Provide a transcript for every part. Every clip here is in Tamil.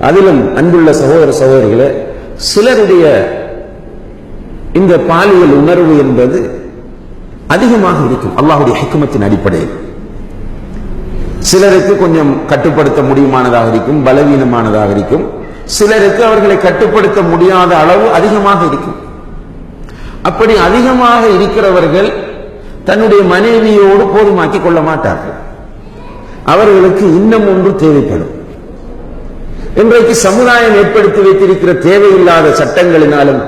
அதிலும் அன்புள்ள சகோதர சகோதரிகளே சிலருடைய இந்த பாலியல் உணர்வு என்பது அதிகமாக இருக்கும் அல்லாஹுடைய ஹிக்குமத்தின் அடிப்படையில். சிலருக்கு கொஞ்சம் கட்டுப்படுத்த முடியுமானதாக இருக்கும் பலவீனமானதாக இருக்கும். சிலருக்கு அவர்களை கட்டுப்படுத்த முடியாத அளவு அதிகமாக இருக்கும். அப்படி அதிகமாக இருக்கிறவர்கள் தன்னுடைய மனைவியோடு போதுமாக்கிக் கொள்ள மாட்டார்கள். அவர்களுக்கு இன்னும் ஒன்று தேவைப்படும். இன்றைக்கு சமுதாயம் ஏற்படுத்தி வைத்திருக்கிற தேவையில்லாத சட்டங்களினாலும்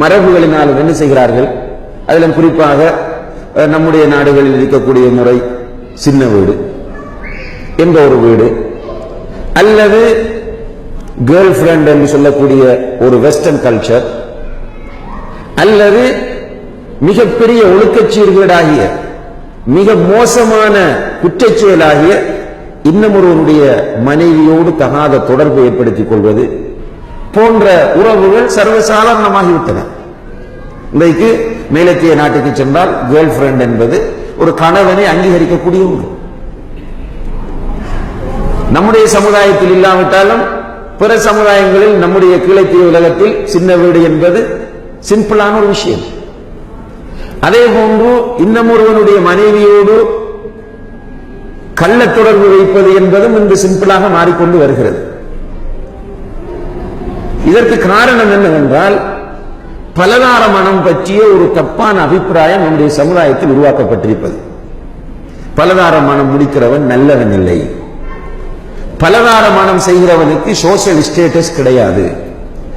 மரபுகளினாலும் என்ன செய்கிறார்கள்? அதிலும் குறிப்பாக நம்முடைய நாடுகளில் இருக்கக்கூடிய முறை சின்ன வீடு என்ற ஒரு வீடு அல்லது கேர்ள் ஃபிரெண்ட் என்று சொல்லக்கூடிய ஒரு வெஸ்டர்ன் கல்ச்சர் அல்லது மிகப்பெரிய ஒழுக்கச்சீர்களாகிய மிக மோசமான குற்றச்செயலாகிய இன்னும் இன்னமொருவனுடைய மனைவியோடு தகாத தொடர்பு ஏற்படுத்திக் கொள்வது போன்ற உறவுகள் சர்வசாதாரணமாகிவிட்டன. இன்றைக்கு மேலத்திய நாட்டுக்கு சென்றால் கேர்ள் ஃபிரெண்ட் என்பது ஒரு கணவனை அங்கீகரிக்கக்கூடிய ஒன்று. நம்முடைய சமுதாயத்தில் இல்லாவிட்டாலும் பிற சமுதாயங்களில் நம்முடைய கீழத்திய உலகத்தில் சின்ன வீடு என்பது சிம்பிளான ஒரு விஷயம். அதே போன்று இன்னமொருவனுடைய மனைவியோடு கள்ள தொடர்பு வைப்பது என்பதும் இன்று சிம்பிளாக மாறிக்கொண்டு வருகிறது. இதற்கு காரணம் என்னவென்றால் பலதார மனம் பற்றிய ஒரு தப்பான அபிப்பிராயம் நம்முடைய சமுதாயத்தில் உருவாக்கப்பட்டிருப்பது. பலதார மனம் முடிக்கிறவன் நல்லவன் இல்லை. பலதார மனம் செய்கிறவனுக்கு சோசியல் ஸ்டேட்டஸ் கிடையாது.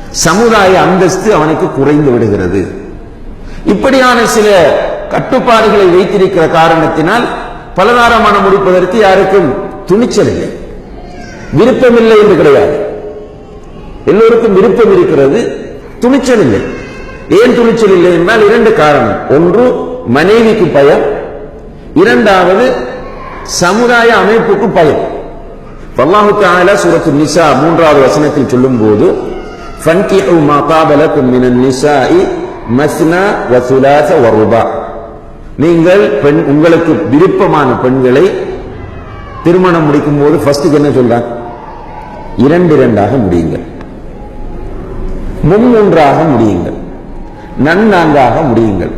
சமுதாய அந்தஸ்து அவனுக்கு குறைந்து விடுகிறது. இப்படியான சில கட்டுப்பாடுகளை வைத்திருக்கிற காரணத்தினால் பலதார மனம் முடிப்பதற்கு யாருக்கும் துணிச்சல் இல்லை. விருப்பமில்லை என்று கிடையாது. எல்லோருக்கும் விருப்பம் இருக்கிறது துணிச்சல் இல்லை. ஏன் துணிச்சல் இல்லை என்றால் இரண்டு காரணம். ஒன்று மனைவிக்கு பயம். இரண்டாவது சமுதாய அமைப்புக்கு பயம். அல்லாஹு தஆலா சூரத்து நிசா மூன்றாவது வசனத்தில் சொல்லும்போது போது மா காபலக்கும் மினன் நிசாஇ மஸ்னா வ சுலாச வ ருபா. நீங்கள் பெண் உங்களுக்கு விருப்பமான பெண்களை திருமணம் முடிக்கும் போது ஃபர்ஸ்டுக்கு என்ன சொல்றாங்க இரண்டு இரண்டாக முடியுங்கள். மும்மூன்றாக முடியுங்கள். நன்னான்காக முடியுங்கள்.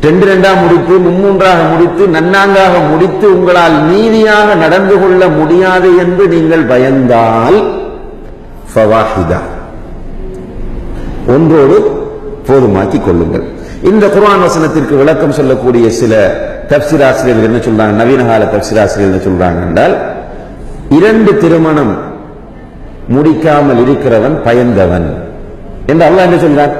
ரெண்டு ரெண்டா முடித்து மும்மூன்றாக முடித்து நன்னாங்காக முடித்து உங்களால் நீதியாக நடந்து கொள்ள முடியாது என்று நீங்கள் பயந்தால் ஒன்றோடு போதுமாக்கிக் கொள்ளுங்கள் இந்த குர்ஆன் வசனத்திற்கு விளக்கம் சொல்லக்கூடிய சில தப்சிராசிரியர்கள் என்ன சொல்றாங்க? நவீன கால தப்சீர் என்ன சொல்றாங்க என்றால் இரண்டு திருமணம் முடிக்காமல் இருக்கிறவன் பயந்தவன். என்று அல்லாஹ் என்ன சொல்றான்?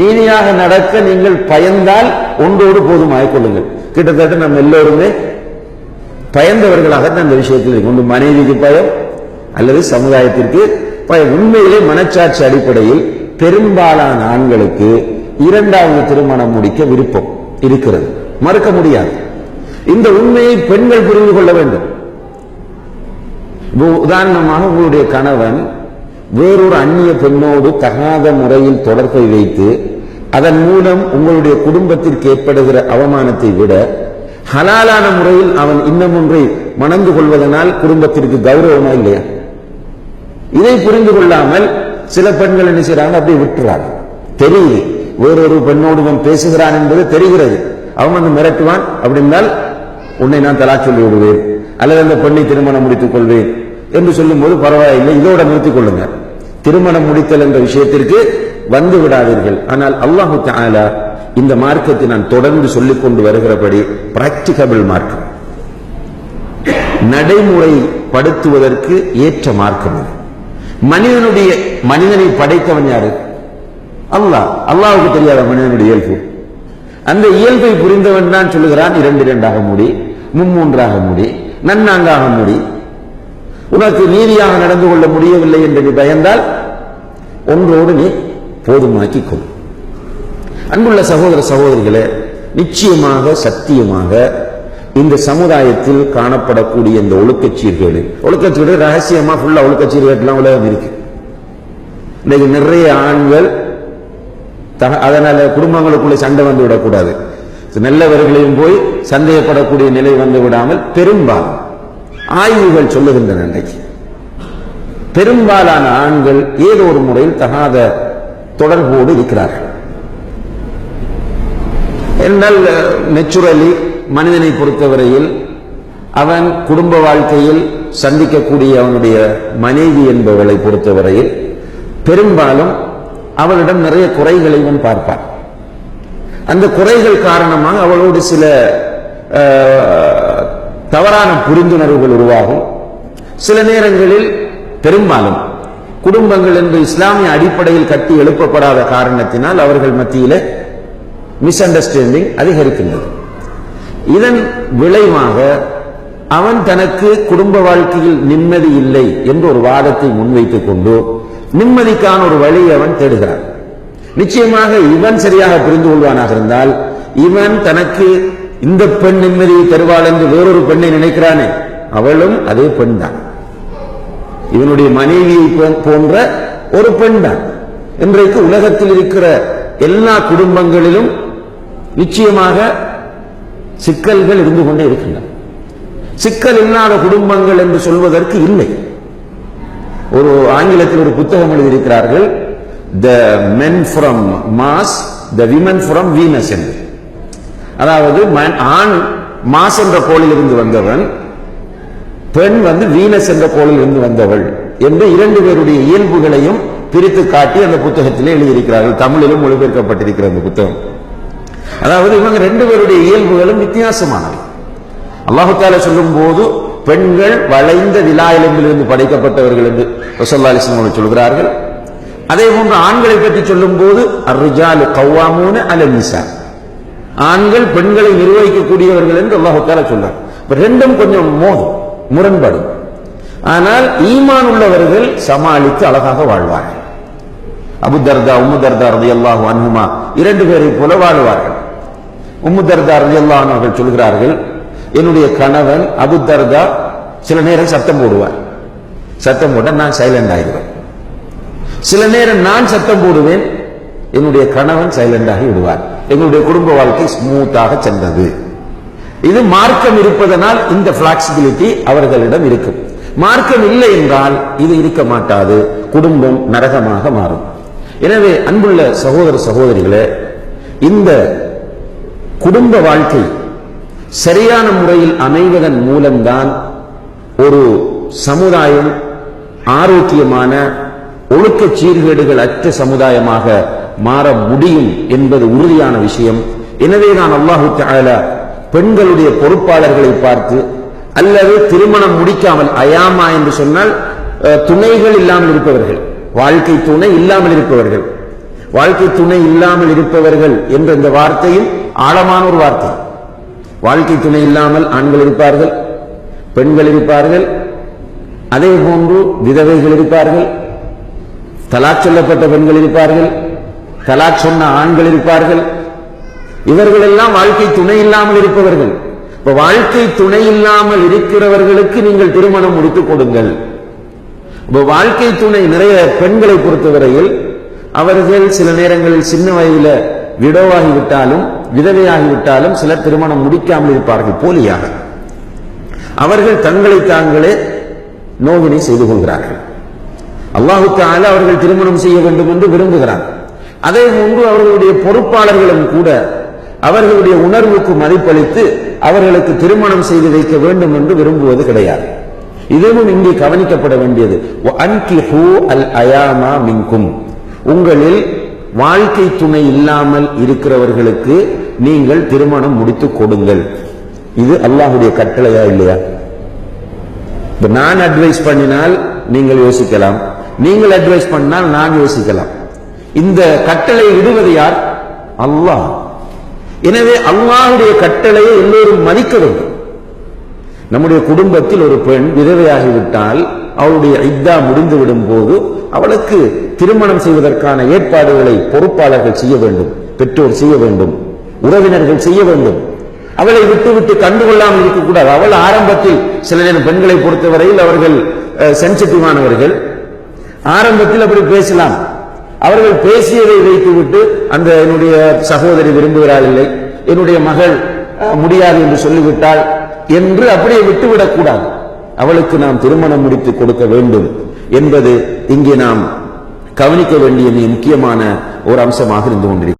நீதியாக நடக்க நீங்கள் பயந்தால் ஒன்றோடு போதுமாய் கொள்ளுங்கள் கிட்டத்தட்ட நம்ம எல்லோருமே பயந்தவர்களாக அந்த விஷயத்தில் இருக்கு ஒன்று மனைவிக்கு பயம் அல்லது சமுதாயத்திற்கு உண்மையிலே மனச்சாட்சி அடிப்படையில் பெரும்பாலான ஆண்களுக்கு இரண்டாவது திருமணம் முடிக்க விருப்பம் இருக்கிறது. மறுக்க முடியாது. இந்த உண்மையை பெண்கள் புரிந்து கொள்ள வேண்டும். உதாரணமாக உங்களுடைய கணவன் வேறொரு அந்நிய பெண்ணோடு தகாத முறையில் தொடர்பை வைத்து அதன் மூலம் உங்களுடைய குடும்பத்திற்கு ஏற்படுகிற அவமானத்தை விட ஹலாலான முறையில் அவன் இன்னும் ஒன்றை மணந்து கொள்வதனால் குடும்பத்திற்கு கௌரவமா இல்லையா? இதை புரிந்து கொள்ளாமல் சில பெண்கள் என்ன செய்யறாங்க அப்படியே விட்டுறாங்க. தெரியுது வேறொரு பெண்ணோடு இவன் பேசுகிறான் என்பது தெரிகிறது. அவன் வந்து மிரட்டுவான். அப்படின்னால் உன்னை நான் தலா சொல்லி விடுவேன். அல்லது அந்த பெண்ணை திருமணம் முடித்துக் கொள்வேன் என்று சொல்லும்போது பரவாயில்லை இதோட நிறுத்திக் கொள்ளுங்க. திருமணம் முடித்தல் என்ற விஷயத்திற்கு வந்து விடாதீர்கள். ஆனால் அல்லாஹு தாலா இந்த மார்க்கத்தை நான் தொடர்ந்து சொல்லிக் கொண்டு வருகிறபடி பிராக்டிகபிள் மார்க்கம். நடைமுறைப்படுத்துவதற்கு ஏற்ற மார்க்கம் அது மனிதனுடைய மனிதனை படைத்தவன் யாரு? அல்லாஹ். அல்லாவுக்கு தெரியாத மனிதனுடைய இயல்பு. அந்த இயல்பை புரிந்தவன் தான் சொல்லுகிறான் இரண்டு இரண்டாக முடி மும்மூன்றாக முடி நன்னாங்காக முடி. உனக்கு நீதியாக நடந்து கொள்ள முடியவில்லை என்று நீ பயந்தால் ஒன்றோடு நீ போதுமாக்கிக் கொள். அன்புள்ள சகோதர சகோதரிகளே நிச்சயமாக சத்தியமாக இந்த சமுதாயத்தில் காணப்படக்கூடிய இந்த ஒழுக்கச் சீர்கேடு ஒழுக்கச் சீர்கேடு ரகசியமா ஃபுல்லா ஒழுக்கச் சீர்கேடுலாம் உலகம் இருக்கு. இன்னைக்கு நிறைய ஆண்கள் தக- அதனால குடும்பங்களுக்குள்ள சண்டை வந்து விடக்கூடாது. நல்லவர்களையும் போய் சந்தேகப்படக்கூடிய நிலை வந்து விடாமல் பெரும்பாலும் ஆய்வுகள் சொல்லுகின்றன இன்றைக்கு பெரும்பாலான ஆண்கள் ஏதோ ஒரு முறையில் தகாத தொடர்போடு இருக்கிறார்கள். என்றால் நெச்சுரலி மனிதனை பொறுத்தவரையில் அவன் குடும்ப வாழ்க்கையில் சந்திக்கக்கூடிய அவனுடைய மனைவி என்பவளை பொறுத்தவரையில் பெரும்பாலும் அவளிடம் நிறைய குறைகளை இவன் பார்ப்பான். அந்த குறைகள் காரணமாக அவளோடு சில தவறான புரிந்துணர்வுகள் உருவாகும். சில நேரங்களில் பெரும்பாலும் குடும்பங்கள் என்று இஸ்லாமிய அடிப்படையில் கட்டி எழுப்பப்படாத காரணத்தினால் அவர்கள் மத்தியில் மிஸ் அண்டர்ஸ்டாண்டிங் அதிகரிக்கின்றது. இதன் விளைவாக அவன் தனக்கு குடும்ப வாழ்க்கையில் நிம்மதி இல்லை என்ற ஒரு வாதத்தை முன்வைத்துக் கொண்டு நிம்மதிக்கான ஒரு வழியை அவன் தேடுகிறான். நிச்சயமாக இவன் சரியாக புரிந்து கொள்வானாக இருந்தால் இவன் தனக்கு இந்த பெண் நிம்மதியை தருவாள் என்று வேறொரு பெண்ணை நினைக்கிறானே அவளும் அதே பெண் தான். இவனுடைய மனைவியை போ- போன்ற ஒரு பெண் தான். இன்றைக்கு உலகத்தில் இருக்கிற எல்லா குடும்பங்களிலும் நிச்சயமாக சிக்கல்கள் இருந்து கொண்டே இருக்கின்றன. சிக்கல் இல்லாத குடும்பங்கள் என்று சொல்வதற்கு இல்லை. ஒரு ஆங்கிலத்தில் ஒரு புத்தகம் எழுதியிருக்கிறார்கள் the men from Mars the women from Venus என்று. அதாவது மன்- ஆண் மாஸ் என்ற கோளில் இருந்து வந்தவன் பெண் வந்து வீனஸ் என்ற கோளில் இருந்து வந்தவள் என்று இரண்டு பேருடைய இயல்புகளையும் பிரித்து காட்டி அந்த புத்தகத்திலே எழுதியிருக்கிறார்கள். தமிழிலும் மொழிபெயர்க்கப்பட்டிருக்கிற அந்த புத்தகம். அதாவது இவங்க ரெண்டு பேருடைய இயல்புகளும் வித்தியாசமானவை. அல்லாஹு தாலா சொல்லும் போது பெண்கள் வளைந்த விழா எலும்பிலிருந்து படைக்கப்பட்டவர்கள் என்று ரசல்லா அலிஸ்லாம் சொல்கிறார்கள். அதே போன்று ஆண்களை பற்றி சொல்லும் போது அர்ஜாலு கவ்வாமூன அல நிசா. ஆண்கள் பெண்களை நிர்வகிக்கக்கூடியவர்கள் என்று அல்லாஹு தாலா சொல்றார். ரெண்டும் கொஞ்சம் மோதும் முரண்படும். ஆனால் ஈமான் உள்ளவர்கள் சமாளித்து அழகாக வாழ்வார்கள். அபுதர்தா உம்முதர்தா உம்மு தர்தா ரலியல்லாஹு அன்ஹுமா இரண்டு பேரை போல வாழுவார்கள். உம்முதர்தா தர்தா ரலியல்லாஹு அவர்கள் சொல்கிறார்கள் என்னுடைய கணவன் அபு தர்தா சில நேரம் சத்தம் போடுவார். சத்தம் போட்டால் நான் சைலண்ட் ஆகிடுவேன். சில நேரம் நான் சத்தம் போடுவேன் என்னுடைய கணவன் சைலண்ட் ஆகி விடுவார். எங்களுடைய குடும்ப வாழ்க்கை ஸ்மூத்தாக சென்றது. இது மார்க்கம் இருப்பதனால் இந்த பிளாக்சிபிலிட்டி அவர்களிடம் இருக்கும். மார்க்கம் இல்லை என்றால் இது இருக்க மாட்டாது. குடும்பம் நரகமாக மாறும். எனவே அன்புள்ள சகோதர சகோதரிகளே இந்த குடும்ப வாழ்க்கை சரியான முறையில் அமைவதன் மூலம்தான் ஒரு சமுதாயம் ஆரோக்கியமான ஒழுக்க சீர்கேடுகள் அற்ற சமுதாயமாக மாற முடியும் என்பது உறுதியான விஷயம். எனவே நான் அல்லாஹு தஆலா பெண்களுடைய பொறுப்பாளர்களை பார்த்து அல்லது திருமணம் முடிக்காமல் அயாமா என்று சொன்னால் துணைகள் இல்லாமல் இருப்பவர்கள் வாழ்க்கை துணை இல்லாமல் இருப்பவர்கள். வாழ்க்கை துணை இல்லாமல் இருப்பவர்கள் என்ற இந்த வார்த்தையும் ஆழமான ஒரு வார்த்தை. வாழ்க்கை துணை இல்லாமல் ஆண்கள் இருப்பார்கள் பெண்கள் இருப்பார்கள் அதே போன்று விதவைகள் இருப்பார்கள் தலாக் சொல்லப்பட்ட பெண்கள் இருப்பார்கள் தலாக் சொன்ன ஆண்கள் இருப்பார்கள். இவர்கள் எல்லாம் வாழ்க்கை துணை இல்லாமல் இருப்பவர்கள். இப்ப வாழ்க்கை துணை இல்லாமல் இருக்கிறவர்களுக்கு நீங்கள் திருமணம் முடித்துக் கொடுங்கள். இப்ப வாழ்க்கை துணை நிறைய பெண்களை பொறுத்தவரையில் அவர்கள் சில நேரங்களில் சின்ன வயதில் விடோவாகி விட்டாலும் விதவையாகி விட்டாலும் சிலர் திருமணம் முடிக்காமல் இருப்பார்கள் போலியாக. அவர்கள் தங்களை தாங்களே நோவினை செய்து கொள்கிறார்கள். அல்லாஹு அவர்கள் திருமணம் செய்ய வேண்டும் என்று விரும்புகிறார் அதே முன்பு அவர்களுடைய பொறுப்பாளர்களும் கூட அவர்களுடைய உணர்வுக்கு மதிப்பளித்து அவர்களுக்கு திருமணம் செய்து வைக்க வேண்டும் என்று விரும்புவது கிடையாது. இதுவும் இங்கே கவனிக்கப்பட வேண்டியது. அல் அயாமா மின்கும். உங்களில் வாழ்க்கை துணை இல்லாமல் இருக்கிறவர்களுக்கு நீங்கள் திருமணம் முடித்துக் கொடுங்கள். இது அல்லாஹுடைய கட்டளையா இல்லையா? இப்ப நான் அட்வைஸ் பண்ணினால் நீங்கள் யோசிக்கலாம். நீங்கள் அட்வைஸ் பண்ணால் நான் யோசிக்கலாம். இந்த கட்டளை விடுவது யார்? அல்லாஹ். எனவே அல்லாஹுடைய கட்டளையை எல்லோரும் மதிக்க வேண்டும். நம்முடைய குடும்பத்தில் ஒரு பெண் விதவையாகிவிட்டால் அவளுடைய இத்தா முடிந்து விடும் போது அவளுக்கு திருமணம் செய்வதற்கான ஏற்பாடுகளை பொறுப்பாளர்கள் செய்ய வேண்டும் பெற்றோர் செய்ய வேண்டும் உறவினர்கள் செய்ய வேண்டும். அவளை விட்டு விட்டு கண்டுகொள்ளாமல் இருக்கக்கூடாது. அவள் ஆரம்பத்தில் சில நேரம் பெண்களை பொறுத்தவரையில் அவர்கள் சென்சிட்டிவானவர்கள். ஆரம்பத்தில் அப்படி பேசலாம். அவர்கள் பேசியதை வைத்துவிட்டு அந்த என்னுடைய சகோதரி விரும்புகிறாள் இல்லை என்னுடைய மகள் அஹ், முடியாது என்று சொல்லிவிட்டால் என்று அப்படியே விட்டுவிடக்கூடாது. அவளுக்கு நாம் திருமணம் முடித்து கொடுக்க வேண்டும் என்பது இங்கே நாம் கவனிக்க வேண்டிய முக்கியமான ஒரு அம்சமாக இருந்து கொண்டிருக்கிறது.